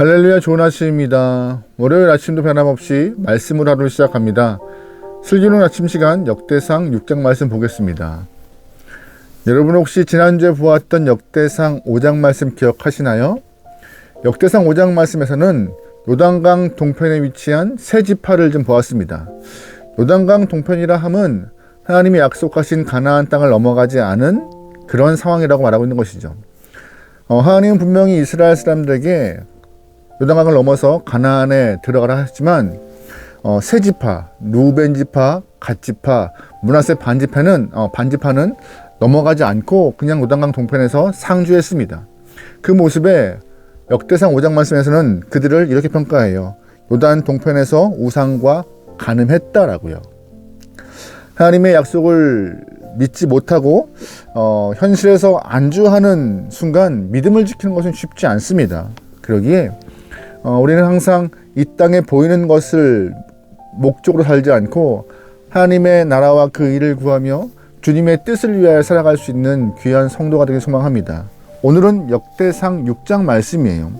할렐루야 좋은 아침입니다. 월요일 아침도 변함없이 말씀으로 하루 시작합니다. 슬기로운 아침 시간 역대상 6장 말씀 보겠습니다. 여러분 혹시 지난주에 보았던 역대상 5장 말씀 기억하시나요? 역대상 5장 말씀에서는 요단강 동편에 위치한 세 지파를 좀 보았습니다. 요단강 동편이라 함은 하나님이 약속하신 가나안 땅을 넘어가지 않은 그런 상황이라고 말하고 있는 것이죠. 어, 하나님은 분명히 이스라엘 사람들에게 요단강을 넘어서 가나안에 들어가라 했지만 어, 세 지파, 루벤 지파, 갓 지파, 문하세 반 지파는 어, 반 지파는 넘어가지 않고 그냥 요단강 동편에서 상주했습니다. 그 모습에 역대상 5장 말씀에서는 그들을 이렇게 평가해요. 요단 동편에서 우상과 간음했다라고요. 하나님의 약속을 믿지 못하고 어, 현실에서 안주하는 순간 믿음을 지키는 것은 쉽지 않습니다. 그러기에 어, 우리는 항상 이 땅에 보이는 것을 목적으로 살지 않고 하나님의 나라와 그 일을 구하며 주님의 뜻을 위하여 살아갈 수 있는 귀한 성도가 되길 소망합니다. 오늘은 역대상 6장 말씀이에요.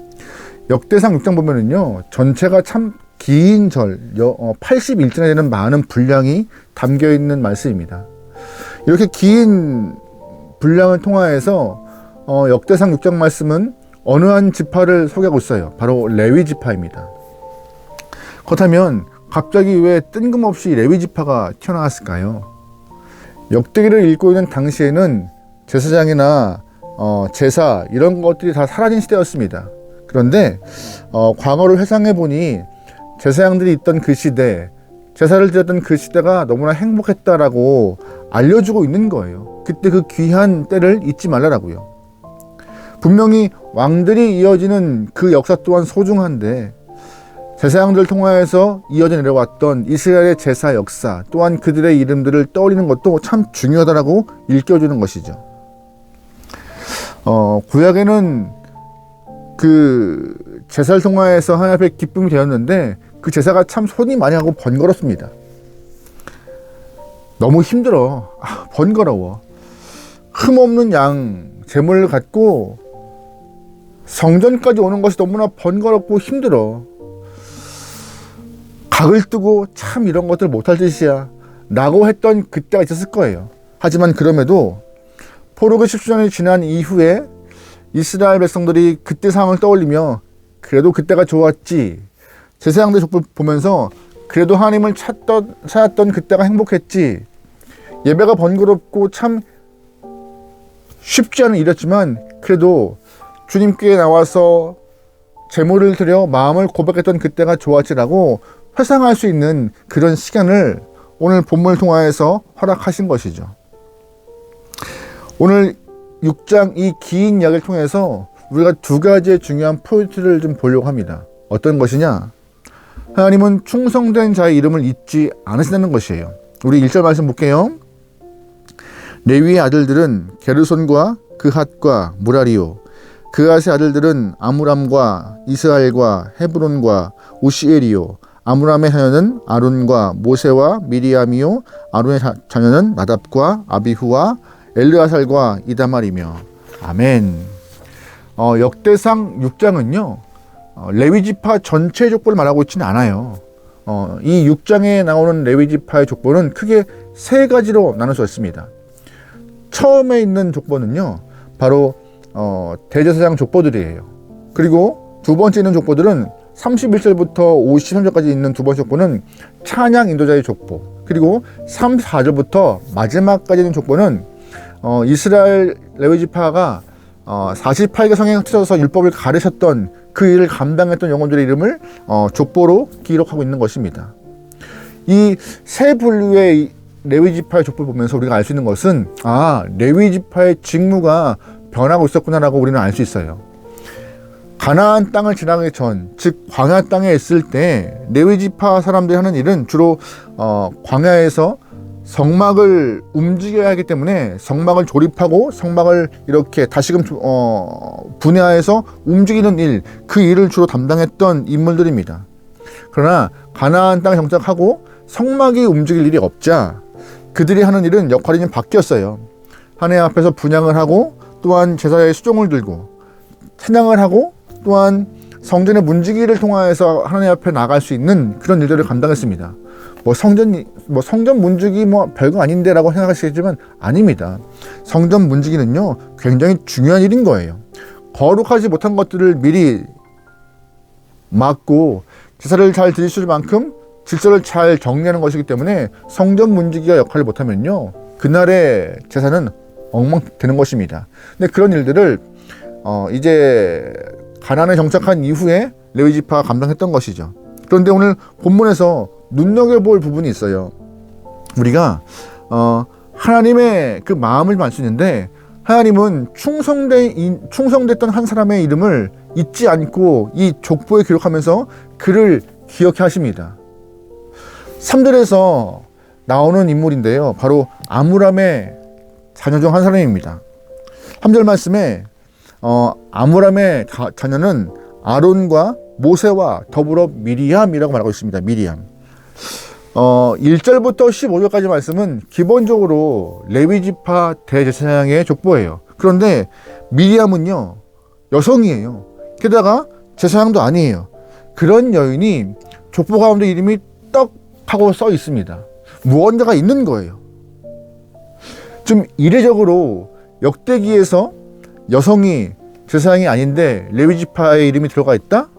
역대상 6장 보면은요, 전체가 참 긴 절, 81장에 되는 많은 분량이 담겨 있는 말씀입니다. 이렇게 긴 분량을 통하여서 어, 역대상 6장 말씀은 어느 한 지파를 소개하고 있어요. 바로 레위 지파입니다. 그렇다면 갑자기 왜 뜬금없이 레위 지파가 튀어나왔을까요? 역대기를 읽고 있는 당시에는 제사장이나 어, 제사 이런 것들이 다 사라진 시대였습니다. 그런데 어, 과거를 회상해 보니 제사장들이 있던 그 시대, 제사를 드렸던 그 시대가 너무나 행복했다라고 알려주고 있는 거예요. 그때 그 귀한 때를 잊지 말라라고요. 분명히 왕들이 이어지는 그 역사 또한 소중한데 제사장들 통하여서 이어져 내려왔던 이스라엘의 제사 역사 또한 그들의 이름들을 떠올리는 것도 참 중요하다라고 일깨워주는 것이죠. 어, 구약에는 그 제사를 통하여서 하나님 앞에 기쁨이 되었는데 그 제사가 참 손이 많이 하고 번거롭습니다. 너무 힘들어. 아, 번거로워. 흠없는 양 제물을 갖고 성전까지 오는 것이 너무나 번거롭고 힘들어. 각을 뜨고 참 이런 것들 못할 짓이야. 라고 했던 그때가 있었을 거예요. 하지만 그럼에도 포로기 10주년이 지난 이후에 이스라엘 백성들이 그때 상황을 떠올리며 그래도 그때가 좋았지. 제사장들 족보 보면서 그래도 하나님을 찾던, 찾았던 그때가 행복했지. 예배가 번거롭고 참 쉽지 않은 일이었지만 그래도 주님께 나와서 제물을 드려 마음을 고백했던 그때가 좋았지라고 회상할 수 있는 그런 시간을 오늘 본문을 통하여서 허락하신 것이죠. 오늘 6장 이 긴 이야기를 통해서 우리가 두 가지의 중요한 포인트를 좀 보려고 합니다. 어떤 것이냐? 하나님은 충성된 자의 이름을 잊지 않으신다는 것이에요. 우리 1절 말씀 볼게요. 레위의 아들들은 게르손과 그핫과 무라리오 그핫의 아들들은 아무람과 이스라엘과 헤브론과 우시엘이요 아무람의 자녀는 아론과 모세와 미리암이요 아론의 자녀는 나답과 아비후와 엘르아살과 이다말이며 아멘. 어, 역대상 6장은요 어, 레위 지파 전체 족보를 말하고 있지는 않아요. 어, 이 6장에 나오는 레위 지파의 족보는 크게 세 가지로 나눌 수 있습니다. 처음에 있는 족보는요 바로 어, 대제사장 족보들이에요. 그리고 두 번째 있는 족보들은 31절부터 53절까지 있는 두 번째 족보는 찬양 인도자의 족보. 그리고 34절부터 마지막까지 있는 족보는 어, 이스라엘 레위지파가 어, 48개 성경을 틀어서 율법을 가르쳤던 그 일을 감당했던 영혼들의 이름을 어, 족보로 기록하고 있는 것입니다. 이 세 분류의 레위 지파의 족보를 보면서 우리가 알 수 있는 것은 아 레위 지파의 직무가 변하고 있었구나라고 우리는 알 수 있어요. 가나안 땅을 지나기 전, 즉 광야 땅에 있을 때 레위 지파 사람들이 하는 일은 주로 어, 광야에서 성막을 움직여야 하기 때문에 성막을 조립하고 성막을 이렇게 다시금 어, 분해해서 움직이는 일, 그 일을 주로 담당했던 인물들입니다. 그러나 가나안 땅에 정착하고 성막이 움직일 일이 없자 그들이 하는 일은 역할이 좀 바뀌었어요. 하나님 앞에서 분양을 하고 또한 제사의 수종을 들고 찬양을 하고 또한 성전의 문지기를 통하여서 하나님 앞에 나갈 수 있는 그런 일들을 감당했습니다. 뭐 성전 뭐 성전 문지기 뭐 별거 아닌데라고 생각하시겠지만 아닙니다. 성전 문지기는요 굉장히 중요한 일인 거예요. 거룩하지 못한 것들을 미리 막고 제사를 잘 있을 만큼 질서를 잘 정리하는 것이기 때문에 성전 문지기가 역할을 못하면요 그날의 제사는 엉망되는 것입니다. 근데 그런 일들을 어 이제 가난에 정착한 이후에 레위지파가 감당했던 것이죠. 그런데 오늘 본문에서 눈여겨볼 부분이 있어요. 우리가 어 하나님의 그 마음을 있는데 하나님은 충성된 충성됐던 한 사람의 이름을 잊지 않고 이 족보에 기록하면서 그를 기억해 하십니다. 3절에서 나오는 인물인데요. 바로 아므람의 자녀 중 한 사람입니다. 3절 말씀에 어, 아므람의 자, 자녀는 아론과 모세와 더불어 미리암이라고 말하고 있습니다. 미리암. 어, 1절부터 15절까지 말씀은 기본적으로 레위지파 대제사장의 족보예요. 그런데 미리암은요, 여성이에요. 게다가 제사장도 아니에요. 그런 여인이 족보 가운데 이름이 떡 하고 써 있습니다. 무언가가 있는 거예요. 좀 이례적으로 역대기에서 여성이 제사장이 아닌데 레위지파의 이름이 들어가 있다?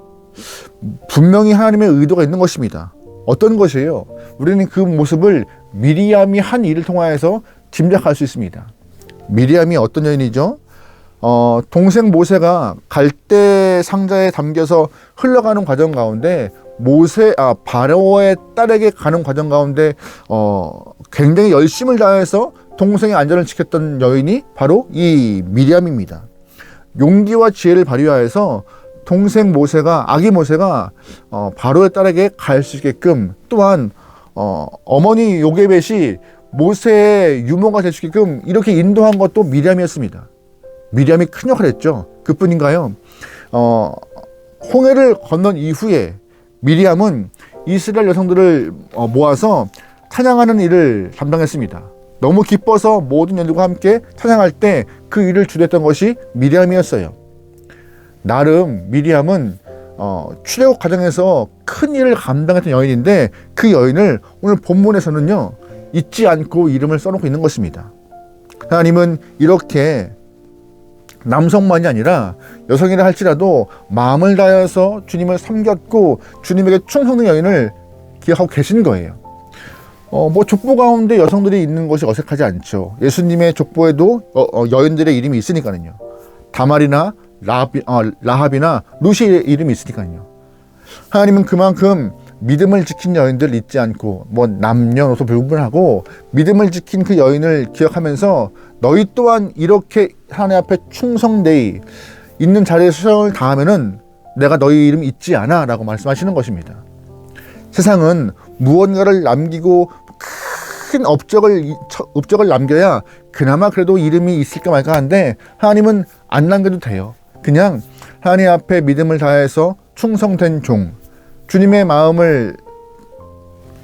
분명히 하나님의 의도가 있는 것입니다. 어떤 것이에요? 우리는 그 모습을 미리암이 한 일을 통하여서 짐작할 수 있습니다. 미리암이 어떤 여인이죠? 어, 동생 모세가 갈대 상자에 담겨서 흘러가는 과정 가운데 모세 아 바로의 딸에게 가는 과정 가운데 어 굉장히 열심을 다해서 동생의 안전을 지켰던 여인이 바로 이 미리암입니다. 용기와 지혜를 발휘하여서 동생 모세가 아기 모세가 어 바로의 딸에게 갈 수 있게끔 또한 어 어머니 요게벳이 모세의 유모가 될 수 있게끔 이렇게 인도한 것도 미리암이었습니다. 미리암이 큰 역할을 했죠. 그뿐인가요? 어 홍해를 건넌 이후에 미리암은 이스라엘 여성들을 어, 모아서 찬양하는 일을 담당했습니다. 너무 기뻐서 모든 연들과 함께 찬양할 때 그 일을 주도했던 것이 미리암이었어요. 나름 미리암은 어, 출애굽 과정에서 큰 일을 감당했던 여인인데 그 여인을 오늘 본문에서는요 잊지 않고 이름을 써놓고 있는 것입니다. 하나님은 이렇게 남성만이 아니라 여성이라 할지라도 마음을 다해서 주님을 섬겼고 주님에게 충성된 여인을 기억하고 계신 거예요. 어, 뭐 족보 가운데 여성들이 있는 것이 어색하지 않죠. 예수님의 족보에도 어, 어, 여인들의 이름이 있으니까는요. 다말이나 라비, 어, 라합이나 루시의 이름이 있으니까요. 하나님은 그만큼 믿음을 지킨 여인들 잊지 않고 뭐 남녀노소 불분하고 믿음을 지킨 그 여인을 기억하면서 너희 또한 이렇게 하나님 앞에 충성되이 있는 자리에 수성을 다하면은 내가 너희 이름 잊지 않아 라고 말씀하시는 것입니다. 세상은 무언가를 남기고 큰 업적을 업적을 남겨야 그나마 그래도 이름이 있을까 말까 하는데 하나님은 안 남겨도 돼요. 그냥 하나님 앞에 믿음을 다해서 충성된 종 주님의 마음을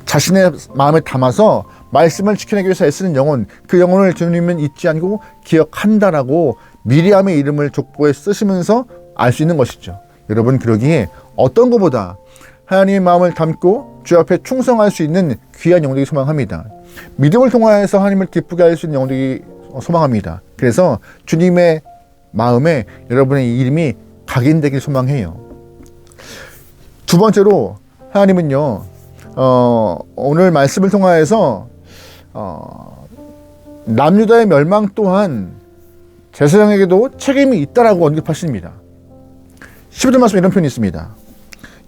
자신의 마음에 담아서 말씀을 지켜내기 위해서 애쓰는 영혼, 그 영혼을 주님은 잊지 않고 기억한다라고 미리암의 이름을 족보에 쓰시면서 알 수 있는 것이죠. 여러분 그러기에 어떤 것보다 하나님의 마음을 담고 주 앞에 충성할 수 있는 귀한 영혼들이 소망합니다. 믿음을 통하여서 하나님을 기쁘게 할 수 있는 영혼들이 소망합니다. 그래서 주님의 마음에 여러분의 이름이 각인되길 소망해요. 두 번째로 하나님은요 어, 오늘 말씀을 통하여서 어, 남유다의 멸망 또한 제사장에게도 책임이 있다라고 언급하십니다. 15절 말씀 이런 표현이 있습니다.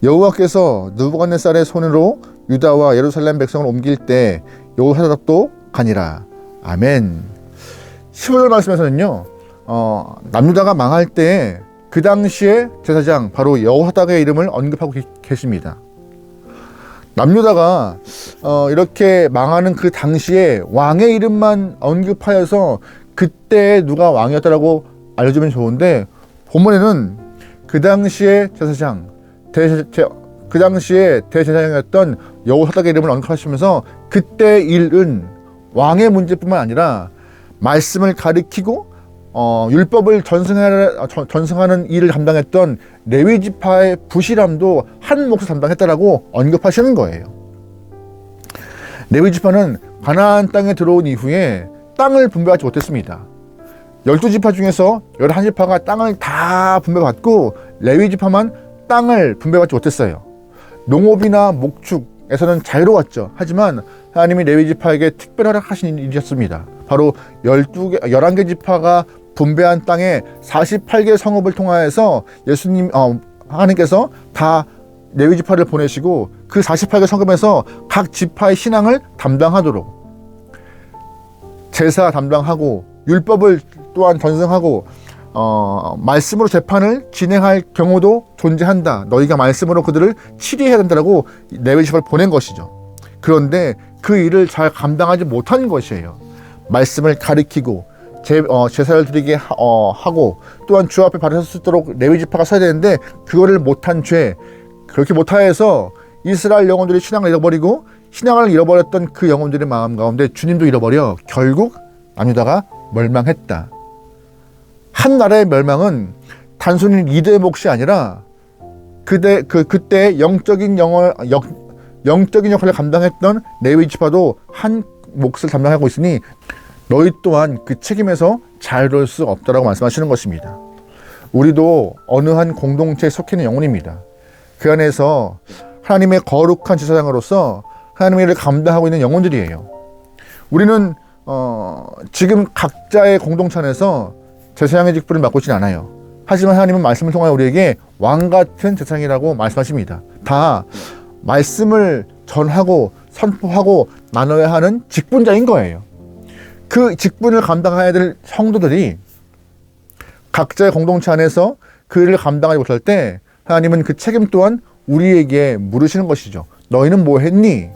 여호와께서 느부갓네살의 손으로 유다와 예루살렘 백성을 옮길 때 여호사답도 가니라. 아멘. 15절 말씀에서는요. 어, 남유다가 망할 때 그 당시에 제사장 바로 여호사닥의 이름을 언급하고 계십니다. 남유다가 어, 이렇게 망하는 그 당시에 왕의 이름만 언급하여서 그때 누가 왕이었다라고 알려주면 좋은데 본문에는 그 당시에 제사장 대, 그 당시에 대제사장이었던 여호사닥의 이름을 언급하시면서 그때 일은 왕의 문제뿐만 아니라 말씀을 가리키고 어, 율법을 전승하, 전- 전승하는 일을 담당했던 레위 지파의 부실함도 한 몫을 담당했다라고 언급하시는 거예요. 레위 지파는 가나안 땅에 들어온 이후에 땅을 분배하지 못했습니다. 열두 지파 중에서 열한 지파가 땅을 다 분배받고 레위 지파만 땅을 분배받지 못했어요. 농업이나 목축에서는 자유로웠죠. 하지만 하나님이 레위 지파에게 특별 허락하신 일이었습니다. 바로 12개, 11개 지파가 분배한 땅에 48개 성읍을 통하여서 예수님, 어, 하나님께서 다 레위 지파를 보내시고 그 48개 성읍에서 각 지파의 신앙을 담당하도록 제사 담당하고 율법을 또한 전승하고 어, 말씀으로 재판을 진행할 경우도 존재한다. 너희가 말씀으로 그들을 치리해야 된다라고 레위지파를 보낸 것이죠. 그런데 그 일을 잘 감당하지 못한 것이에요. 말씀을 가리키고 제, 어, 제사를 드리게 하, 어, 하고 또한 주 앞에 설수 있도록 레위 지파가 서야 되는데 그거를 못한 죄 그렇게 못하여서 이스라엘 영혼들이 신앙을 잃어버리고 신앙을 잃어버렸던 그 영혼들의 마음 가운데 주님도 잃어버려 결국 남유다가 멸망했다. 한 나라의 멸망은 단순히 리더의 몫이 아니라 그때 그 그때 영적인 영어 영, 영적인 역할을 감당했던 레위 지파도 한 몫을 담당하고 있으니 너희 또한 그 책임에서 자유로울 수 없다라고 말씀하시는 것입니다. 우리도 어느 한 공동체에 속해 있는 영혼입니다. 그 안에서 하나님의 거룩한 제사장으로서 하나님의 일을 감당하고 있는 영혼들이에요. 우리는 어, 지금 각자의 공동체 안에서 제사장의 직분을 맡고 있지는 않아요. 하지만 하나님은 말씀을 통하여 우리에게 왕 같은 제사장이라고 말씀하십니다. 다 말씀을 전하고 선포하고 나눠야 하는 직분자인 거예요. 그 직분을 감당해야 될 성도들이 각자의 공동체 안에서 그 일을 감당하지 못할 때 하나님은 그 책임 또한 우리에게 물으시는 것이죠. 너희는 뭐 했니?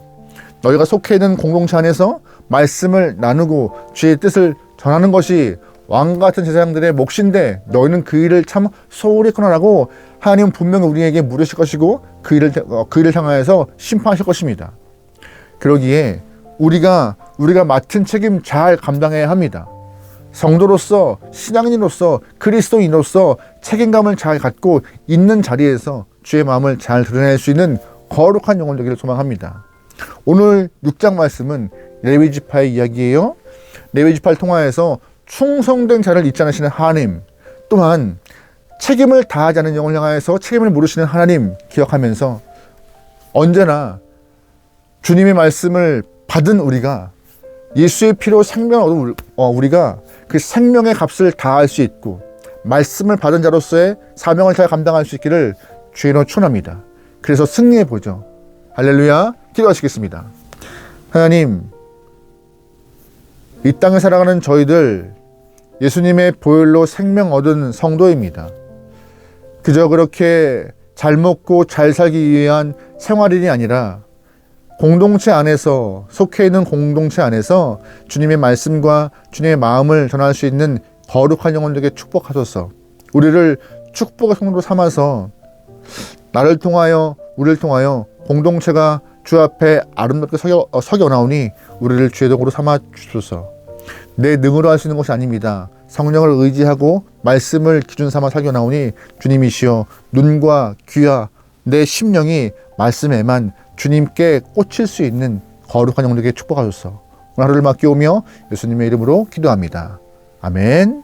너희가 속해 있는 공동체 안에서 말씀을 나누고 주의 뜻을 전하는 것이 왕 같은 제사장들의 몫인데 너희는 그 일을 참 소홀히 했구나라고 하나님은 분명히 우리에게 물으실 것이고 그 일을 어, 그 일을 향하여서 심판하실 것입니다. 그러기에 우리가 우리가 맡은 책임 잘 감당해야 합니다. 성도로서 신앙인으로서 그리스도인으로서 책임감을 잘 갖고 있는 자리에서 주의 마음을 잘 드러낼 수 있는 거룩한 영혼 되기를 소망합니다. 오늘 6장 말씀은 레위 지파의 이야기예요. 레위 지파를 통하여서 충성된 자를 잊지 않으시는 하나님, 또한 책임을 다하지 않은 영을 향하여서 책임을 물으시는 하나님 기억하면서 언제나 주님의 말씀을 받은 우리가 예수의 피로 생명을 얻은 어, 우리가 그 생명의 값을 다할 수 있고 말씀을 받은 자로서의 사명을 잘 감당할 수 있기를 주의로 축원합니다. 그래서 승리해 보죠. 할렐루야. 기도하시겠습니다. 하나님, 이 땅에 살아가는 저희들 예수님의 보혈로 생명 얻은 성도입니다. 그저 그렇게 잘 먹고 잘 살기 위한 생활인이 아니라 공동체 안에서 속해 있는 공동체 안에서 주님의 말씀과 주님의 마음을 전할 수 있는 거룩한 영혼들에게 축복하소서. 우리를 축복의 성도로 삼아서 나를 통하여 우리를 통하여 공동체가 주 앞에 아름답게 서겨, 어, 서겨 나오니 우리를 주의 동으로 삼아 주소서. 내 능으로 할 수 있는 것이 아닙니다. 성령을 의지하고 말씀을 기준 삼아 살겨 나오니 주님이시여 눈과 귀와 내 심령이 말씀에만 주님께 꽂힐 수 있는 거룩한 영혼에게 축복하소서. 오늘 하루를 맡겨오며 예수님의 이름으로 기도합니다. 아멘.